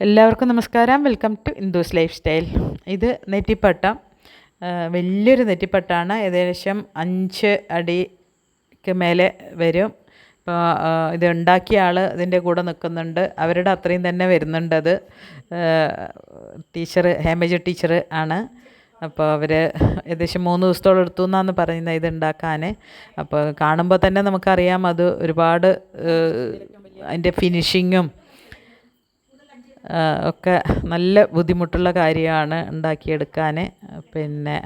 എല്ലാവർക്കും നമസ്കാരം. Welcome to Indu's lifestyle ഇത് നെറ്റിപ്പട്ട. വലിയൊരു നെറ്റിപ്പട്ടാണ്. ഏകദേശം അഞ്ച് അടിക്ക് മേലെ വരും. ഇപ്പോൾ ഇത് ഉണ്ടാക്കിയ ആൾ ഇതിന്റെ കൂടെ നിൽക്കുന്നുണ്ട്. അവരുടെ അത്രയും തന്നെ വരുന്നുണ്ട് അത്. ടീച്ചർ ഹേമജ ടീച്ചർ ആണ്. അപ്പോൾ അവർ ഏകദേശം മൂന്ന് ദിവസത്തോളം എടുത്തു എന്നാണ് പറയുന്നത് ഇത് ഉണ്ടാക്കാൻ അപ്പോൾ കാണുമ്പോൾ തന്നെ നമുക്കറിയാം അത് ഒരുപാട് അതിന്റെ ഫിനിഷിങ്ങും ഒക്കെ നല്ല ബുദ്ധിമുട്ടുള്ള കാര്യമാണ് ഉണ്ടാക്കിയെടുക്കാൻ പിന്നെ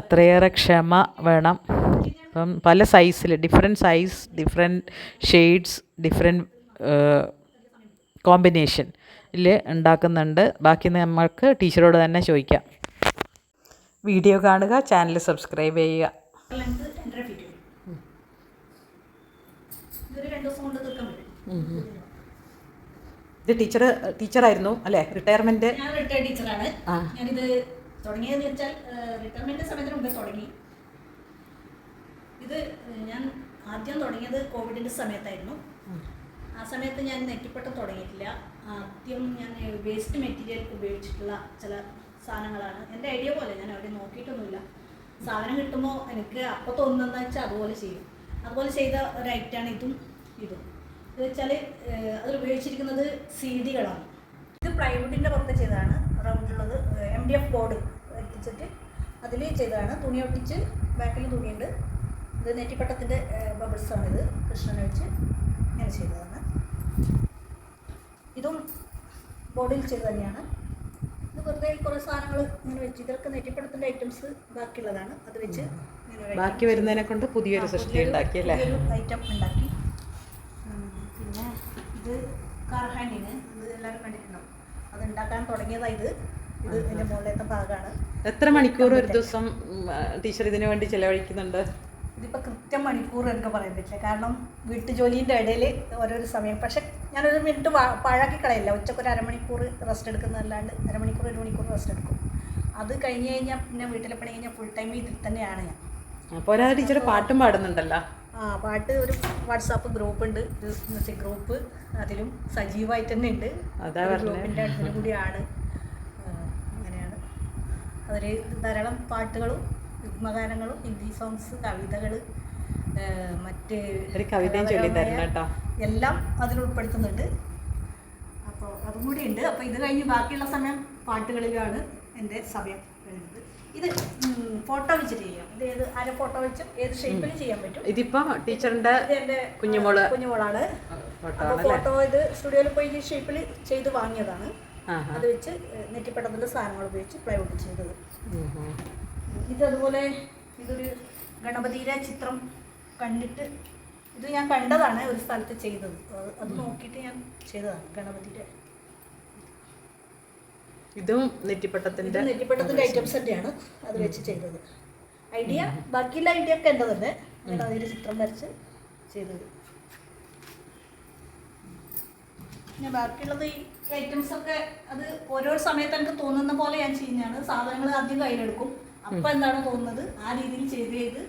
അത്രയേറെ ക്ഷമ വേണം. ഇപ്പം പല സൈസിൽ different size different shades different കോമ്പിനേഷനിൽ ഉണ്ടാക്കുന്നുണ്ട്. ബാക്കി നമ്മൾക്ക് ടീച്ചറോട് തന്നെ ചോദിക്കാം. വീഡിയോ കാണുക ചാനൽ സബ്സ്ക്രൈബ് ചെയ്യുക. ഇതൊരു രണ്ട് ദിവസം കൊണ്ട് തീർക്കാൻ പറ്റും. ഇത് ടീച്ചർ ടീച്ചറായിരുന്നു അല്ലേ? റിട്ടയർമെന്റ് ഞാൻ റിട്ടയർഡ് ടീച്ചറാണ് ആ. ഞാനിത് തുടങ്ങിയതെന്ന് വെച്ചാൽ റിട്ടയർമെന്റ് സമയത്തിന് മുമ്പേ തുടങ്ങി. ഇത് ഞാൻ ആദ്യം തുടങ്ങിയത് കോവിഡിന്റെ സമയത്തായിരുന്നു. ആ സമയത്ത് ഞാൻ നെറ്റിപ്പട്ടം തുടങ്ങിയിട്ടില്ല. ആദ്യം ഞാൻ വേസ്റ്റ് മെറ്റീരിയൽ ഉപയോഗിച്ചിട്ടുള്ള ചില സാധനങ്ങളാണ്. എന്റെ ഐഡിയ പോലെ ഞാൻ അവിടെ നോക്കിയിട്ടൊന്നുമില്ല. സാധനം കിട്ടുമ്പോൾ എനിക്ക് അപ്പോൾ തോന്നുന്നതെന്ന് വെച്ചാൽ അതുപോലെ ചെയ്യും. അതുപോലെ ചെയ്ത ഒരു ഐറ്റാണ് ഇതും ഇത്. വെച്ചാൽ അതിൽ ഉപയോഗിച്ചിരിക്കുന്നത് സി ഡികളാണ് ഇത് പ്ലൈവുഡിന്റെ പുറത്ത് ചെയ്തതാണ്. റൗണ്ടുള്ളത് എം ഡി എഫ് ബോർഡ് ഒട്ടിച്ചിട്ട് അതിൽ ചെയ്തതാണ്. തുണി ഒട്ടിച്ച് ബാക്കിൽ തുണിയുണ്ട്. ഇത് നെറ്റിപ്പട്ടത്തിന്റെ ബബിൾസാണ് ഇത്. കൃഷ്ണനെ വെച്ച് ഇങ്ങനെ ചെയ്തതാണ്. ഇതും ബോർഡിൽ ചെയ്ത് തന്നെയാണ്. ഇത് വെറുതെ കുറേ സാധനങ്ങൾ ഇങ്ങനെ വെച്ച് ഇതൊക്കെ നെറ്റിപ്പട്ടത്തിന്റെ ഐറ്റംസ് ബാക്കിയുള്ളതാണ്. അത് വെച്ച് ബാക്കി വരുന്നതിനെ കൊണ്ട് പുതിയൊരു സൃഷ്ടി ഉണ്ടാക്കി അല്ലേ? ഐറ്റം ഉണ്ടാക്കി. കാർ ഹാൻഡിന് ഇത് എല്ലാവരും കണ്ടിട്ടുണ്ടാവും. അത് ഉണ്ടാക്കാൻ തുടങ്ങിയതാ ഇത് ഇത് ഇതിന്റെ മുകളിലത്തെ ഭാഗമാണ് എത്ര മണിക്കൂർ ഒരു ദിവസം ടീച്ചർ ഇതിനു വേണ്ടി ചെലവഴിക്കുന്നുണ്ട്? ഇതിപ്പോ കൃത്യം മണിക്കൂർ എനിക്ക് പറയാൻ പറ്റില്ല. കാരണം വീട്ടുജോലിന്റെ ഇടയിൽ ഓരോരോ സമയം. പക്ഷെ ഞാനൊരു മിനിറ്റ് പാഴാക്കി കളയില്ല. ഉച്ചയ്ക്ക് ഒരു അരമണിക്കൂർ റെസ്റ്റ് എടുക്കുന്നതല്ലാണ്ട് അരമണിക്കൂർ ഒരു മണിക്കൂർ റെസ്റ്റ് എടുക്കും. അത് കഴിഞ്ഞ് കഴിഞ്ഞാൽ പിന്നെ വീട്ടിലെ പണി കഴിഞ്ഞാൽ ഫുൾ ടൈം ഇതിൽ തന്നെയാണ് ഞാൻ. അപ്പോൾ ഒരാ ടീച്ചർ പാട്ടും പാടുന്നുണ്ടല്ലോ? ആ പാട്ട് ഒരു വാട്സാപ്പ് ഗ്രൂപ്പ് ഉണ്ട് മ്യൂസിക് ഗ്രൂപ്പ് അതിലും സജീവമായിട്ട് തന്നെ ഉണ്ട്. ഗ്രൂപ്പിന്റെ അടുത്തിന് കൂടിയാണ്. അങ്ങനെയാണ്. അതിൽ ധാരാളം പാട്ടുകളും യുഗ്മഗാനങ്ങളും ഹിന്ദി സോങ്സ് കവിതകൾ മറ്റ് ഒരു കവിതയും ചൊല്ലി തരണം കേട്ടോ. എല്ലാം അതിൽ ഉൾപ്പെടുത്തുന്നുണ്ട്. അപ്പോൾ അതും കൂടി ഉണ്ട് അപ്പോൾ ഇത് കഴിഞ്ഞ് ബാക്കിയുള്ള സമയം പാട്ടുകളിലാണ് എന്റെ സമയം. ഇത് ഫോട്ടോ വെച്ചിട്ട് ചെയ്യാം. ഇത് ഏത് അര ഫോട്ടോ വെച്ചും ഏത് ഷേപ്പിൽ ചെയ്യാൻ പറ്റും. ഇതിപ്പോ ടീച്ചറിന്റെ കുഞ്ഞുമോൾ. കുഞ്ഞുമോളാണ്. ഫോട്ടോ ഇത് സ്റ്റുഡിയോയിൽ പോയി ഈ ഷേപ്പിൽ ചെയ്ത് വാങ്ങിയതാണ്. അത് വെച്ച് നെറ്റിപ്പട്ടത്തിന്റെ സാധനങ്ങൾ ഉപയോഗിച്ച് പ്ലൈവുഡ് ചെയ്തത്. ഇത് അതുപോലെ ഇതൊരു ഗണപതിയുടെ ചിത്രം കണ്ടിട്ട് ഇത് ഞാൻ കണ്ടതാണ് ഒരു സ്ഥലത്ത് ചെയ്തത്. അത് നോക്കിയിട്ട് ഞാൻ ചെയ്തതാണ് ഗണപതിയുടെ. ഇതും നെറ്റിപ്പട്ടത്തിന്റെ നെറ്റിപ്പട്ടത്തിന്റെ ഐറ്റംസ് തന്നെയാണ് അത് വെച്ച് ചെയ്തത്. ഐഡിയ ബാക്കിയുള്ള ഐഡിയ ഒക്കെ എന്റെ തന്നെ. അതിന്റെ ചിത്രം വരച്ച് ചെയ്തത്. പിന്നെ ബാക്കിയുള്ളത് ഈ ഐറ്റംസ് ഒക്കെ അത് ഓരോ സമയത്ത് എനിക്ക് തോന്നുന്ന പോലെ ഞാൻ ചെയ്യുന്നതാണ്. സാധനങ്ങൾ ആദ്യം കയ്യിലെടുക്കും. അപ്പം എന്താണ് തോന്നുന്നത്? ആ രീതിയിൽ ചെയ്ത് ചെയ്ത്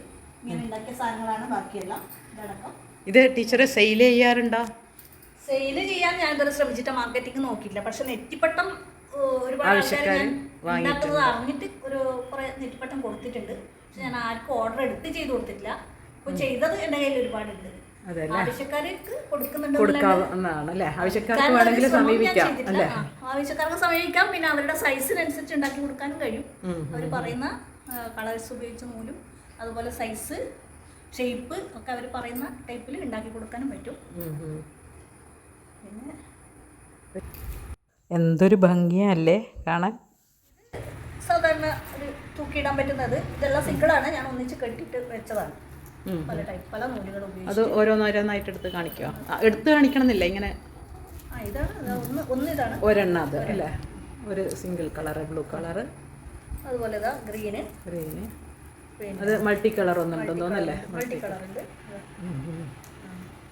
ഇങ്ങനെ ഉണ്ടാക്കിയ സാധനങ്ങളാണ് ബാക്കിയെല്ലാം ഇതടക്കം. ഇത് ടീച്ചറെ സെയിൽ ചെയ്യാറുണ്ടോ? സെയിൽ ചെയ്യാൻ ഞാൻ ഇതുവരെ ശ്രമിച്ചിട്ട് മാർക്കറ്റിംഗ് നോക്കിയില്ല പക്ഷെ നെറ്റിപ്പട്ടം ഞാൻ വാങ്ങിയിട്ടുണ്ട്. അറിഞ്ഞിട്ട് ഒരു കുറെ നെറ്റിപ്പട്ടം കൊടുത്തിട്ടുണ്ട്. പക്ഷെ ഞാൻ ആർക്കും ഓർഡർ എടുത്ത് ചെയ്ത് കൊടുത്തിട്ടില്ല. അപ്പൊ ചെയ്തത് എന്റെ കയ്യിൽ ഒരുപാടുണ്ട്. ആവശ്യക്കാർക്ക് കൊടുക്കുന്നുണ്ട് അല്ലേ? ആവശ്യക്കാർക്ക് വേണമെങ്കിൽ സമീപിക്കാം. അല്ലേ? ആവശ്യക്കാർക്ക് സമീപിക്കാം. പിന്നെ അവരുടെ സൈസിനനുസരിച്ച് ഉണ്ടാക്കി കൊടുക്കാനും കഴിയും. അവർ പറയുന്ന കളേഴ്സ് ഉപയോഗിച്ച നൂലും അതുപോലെ സൈസ് ഷേപ്പ് ഒക്കെ അവർ പറയുന്ന ടൈപ്പിൽ ഉണ്ടാക്കി കൊടുക്കാനും പറ്റും. പിന്നെ എന്തൊരു ഭംഗിയല്ലേ കാണാൻ. സാധാരണ ഒരു തൂക്കിയിടാൻ പറ്റുന്നത് ഇതെല്ലാം സിംഗിളാണ്. ഞാൻ ഒന്നിച്ച് കെട്ടിട്ട് വെച്ചതാണ്. പല ടൈപ്പ് പല നൂലുകൾ അത് ഓരോന്നോരോന്നായിട്ട് എടുത്ത് കാണിക്കുക എടുത്ത് കാണിക്കണമെന്നില്ല ഇങ്ങനെ ആ ഇതാണ്. ഒരെണ്ണം അത് അല്ലേ? ഒരു സിംഗിൾ കളർ ബ്ലൂ കളർ അതുപോലെ ഗ്രീന്. ഗ്രീന്. അത് മൾട്ടി കളർ ഒന്നുണ്ടെന്ന് തോന്നല്ലേ മൾട്ടി കളറുണ്ട്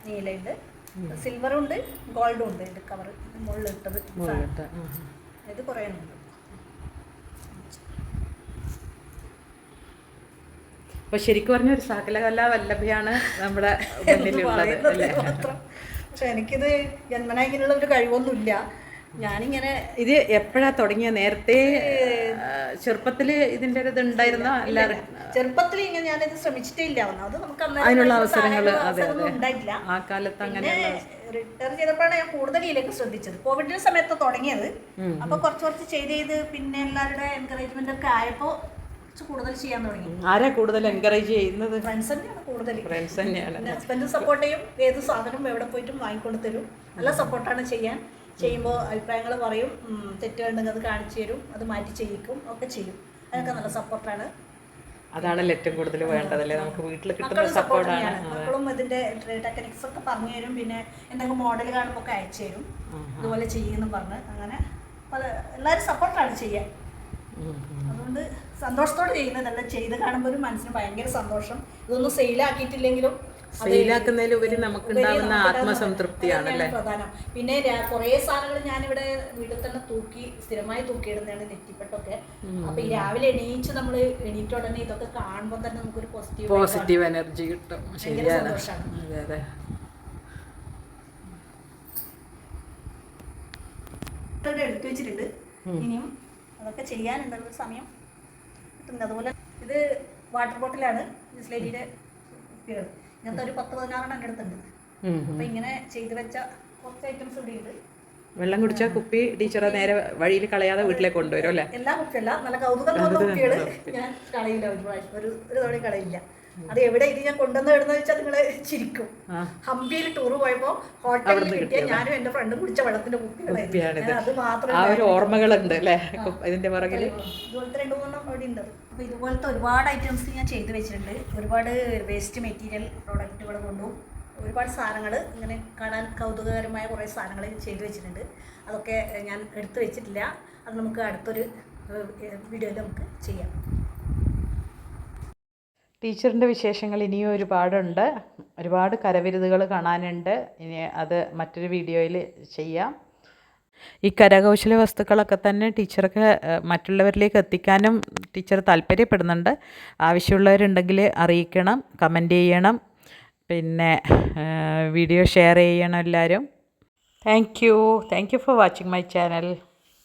നീലയുണ്ട്. സിൽവറും ഉണ്ട് ഗോൾഡും ഉണ്ട് ഇത് കവർ മുകളിൽ ഇട്ടത് മുകളിലിട്ട് ഉം. ഇത് കുറേ ഉണ്ട്. അപ്പൊ ശരിക്കും പറഞ്ഞ ഒരു സകലകല വല്ലഭയാണ് നമ്മുടെ മുന്നിലുള്ളത് പക്ഷെ എനിക്കിത് ജന്മനാ ഇങ്ങനെയുള്ള ഒരു കഴിവൊന്നുമില്ല. ഞാനിങ്ങനെ ഇത് എപ്പോഴാ തുടങ്ങിയ? നേരത്തെ ചെറുപ്പത്തിൽ ഇതിന്റെ ഒരു ഇത് ഉണ്ടായിരുന്നോ ചെറുപ്പത്തിൽ ഇങ്ങനെ ഞാനിത് ശ്രമിച്ചിട്ടേ ഇല്ല ഒന്നാമത് നമുക്ക് അന്നേരം അതിനുള്ള അവസരങ്ങൾ അതെ അതെ. ആ കാലത്ത് അങ്ങനെ റിട്ടയർ ചെയ്തപ്പോഴാണ് ഞാൻ കൂടുതൽ ഇതിലേക്ക് ശ്രദ്ധിച്ചത്. കോവിഡിന്റെ സമയത്ത് തുടങ്ങിയത്. അപ്പൊ കുറച്ച് കുറച്ച് ചെയ്ത് ചെയ്ത് പിന്നെ എല്ലാവരുടെ എൻകറേജ്മെന്റ് ഒക്കെ ആയപ്പോ കൂടുതൽ ചെയ്യാൻ തുടങ്ങി. ആരാ കൂടുതൽ എൻകറേജ് ചെയ്യുന്നത്? ഫ്രണ്ട്സ് തന്നെയാണ് കൂടുതൽ ഫ്രണ്ട്സ് തന്നെയാണ്. ഹസ്ബൻഡ് സപ്പോർട്ട് ചെയ്യും. ഏത് സാധനം എവിടെ പോയിട്ടും വാങ്ങിക്കൊണ്ട് തരും. നല്ല സപ്പോർട്ടാണ് ചെയ്യാൻ. ചെയ്യുമ്പോൾ അഭിപ്രായങ്ങൾ പറയും. തെറ്റുകളുണ്ടെങ്കിൽ അത് കാണിച്ചു തരും. അത് മാറ്റി ചെയ്യിക്കും. ഒക്കെ ചെയ്യും. അതൊക്കെ നല്ല സപ്പോർട്ടാണ് അതാണല്ലോ ഏറ്റവും കൂടുതൽ വേണ്ടതല്ലേ? നമുക്ക് വീട്ടിൽ കിട്ടുന്ന സപ്പോർട്ടാണ് മക്കളും ഇതിന്റെ ടെക്നിക്സ് ഒക്കെ പറഞ്ഞു തരും. പിന്നെ എന്തെങ്കിലും മോഡൽ കാണുമ്പോൾ ഒക്കെ അയച്ചു തരും. അതുപോലെ ചെയ്യുമെന്ന് പറഞ്ഞ് അങ്ങനെ പല എല്ലാവരും സപ്പോർട്ടാണ് ചെയ്യാൻ. അതുകൊണ്ട് സന്തോഷത്തോടെ ചെയ്യുന്നതല്ല ചെയ്ത് കാണുമ്പോൾ ഒരു മനസ്സിന് ഭയങ്കര സന്തോഷം. ഇതൊന്നും സെയിലാക്കിയിട്ടില്ലെങ്കിലും സെയിലാക്കുന്നതിലുപരി നമുക്ക് ഉണ്ടാകുന്ന ആത്മസംതൃപ്തിയാണ് പ്രധാനം. പിന്നെ കുറേ സാധനങ്ങൾ ഞാനിവിടെ വീട്ടിൽ തന്നെ തൂക്കി സ്ഥിരമായി തൂക്കിയിടുന്നതാണ് നെറ്റിപ്പെട്ടൊക്കെ. അപ്പൊ ഈ രാവിലെ എണീച്ച് നമ്മൾ എണീറ്റ ഉടനെ ഇതൊക്കെ കാണുമ്പോൾ തന്നെ നമുക്കൊരു പോസിറ്റീവ് പോസിറ്റീവ് എനർജി കിട്ടും. ശരിയാണ്. അതെ അതെ. എടുത്തു വെച്ചിട്ടുണ്ട്. ഇനിയും അതൊക്കെ ചെയ്യാനുണ്ടല്ലോ സമയം കിട്ടുന്നത് അതുപോലെ ഇത് വാട്ടർ ബോട്ടിലാണ് ബിസ്ലേരിയുടെ കുപ്പികൾ ഇങ്ങനത്തെ ഒരു പത്ത് പതിനാറെണ്ണം എന്റെ അടുത്തുണ്ട്. അപ്പൊ ഇങ്ങനെ ചെയ്തു വെച്ച കുറച്ച് ഐറ്റംസ് ഇവിടെ ഉണ്ട്. വെള്ളം കുടിച്ചാൽ കുപ്പി ടീച്ചറെ നേരെ വഴിയിൽ കളയാതെ വീട്ടിലേക്ക് കൊണ്ടുവരും അല്ലേ? എല്ലാ കുപ്പിയല്ല നല്ല കൗതുകം കുപ്പികൾ ഞാൻ കളയില്ല ഒരു പ്രാവശ്യം. ഒരു ഒരു തവണ കളയില്ല. അത് എവിടെ ഇത് ഞാൻ കൊണ്ടുവന്ന് വരുന്നത് വെച്ചാൽ നിങ്ങൾ ചിരിക്കും. ഹംപിയിൽ ടൂർ പോയപ്പോ ഹോട്ടലിൽ കിട്ടിയ ഞാനും എന്റെ ഫ്രണ്ടും കുടിച്ച വെള്ളത്തിന്റെ കുപ്പികളായിരുന്നു. അത് മാത്രമേ ആ ഒരു ഓർമ്മകളുണ്ട് അല്ലേ? ഇതിന്റെ പുറകിൽ ഇതുപോലത്തെ രണ്ടു മൂന്നെണ്ണം അവിടെ ഉണ്ട്. അപ്പൊ ഇതുപോലത്തെ ഒരുപാട് ഐറ്റംസ് ഞാൻ ചെയ്തു വെച്ചിട്ടുണ്ട്. ഒരുപാട് വേസ്റ്റ് മെറ്റീരിയൽ പ്രോഡക്റ്റുകൾ കൊണ്ടും ഒരുപാട് സാധനങ്ങൾ ഇങ്ങനെ കാണാൻ കൗതുകകരമായ കുറേ സാധനങ്ങൾ ചെയ്തു വെച്ചിട്ടുണ്ട്. അതൊക്കെ ഞാൻ എടുത്തു വെച്ചിട്ടില്ല. അത് നമുക്ക് അടുത്തൊരു വീഡിയോയിൽ നമുക്ക് ചെയ്യാം. ടീച്ചറിന്റെ വിശേഷങ്ങൾ ഇനിയും ഒരുപാടുണ്ട്. ഒരുപാട് കരവിരുതുകൾ കാണാനുണ്ട്. ഇനി അത് മറ്റൊരു വീഡിയോയിൽ ചെയ്യാം. ഈ കരകൗശല വസ്തുക്കളൊക്കെ തന്നെ ടീച്ചർക്ക് മറ്റുള്ളവരിലേക്ക് എത്തിക്കാനും ടീച്ചർ താല്പര്യപ്പെടുന്നുണ്ട്. ആവശ്യമുള്ളവരുണ്ടെങ്കിൽ അറിയിക്കണം കമന്റ് ചെയ്യണം. പിന്നെ വീഡിയോ ഷെയർ ചെയ്യണം എല്ലാവരും. Thank you. Thank you for watching my channel.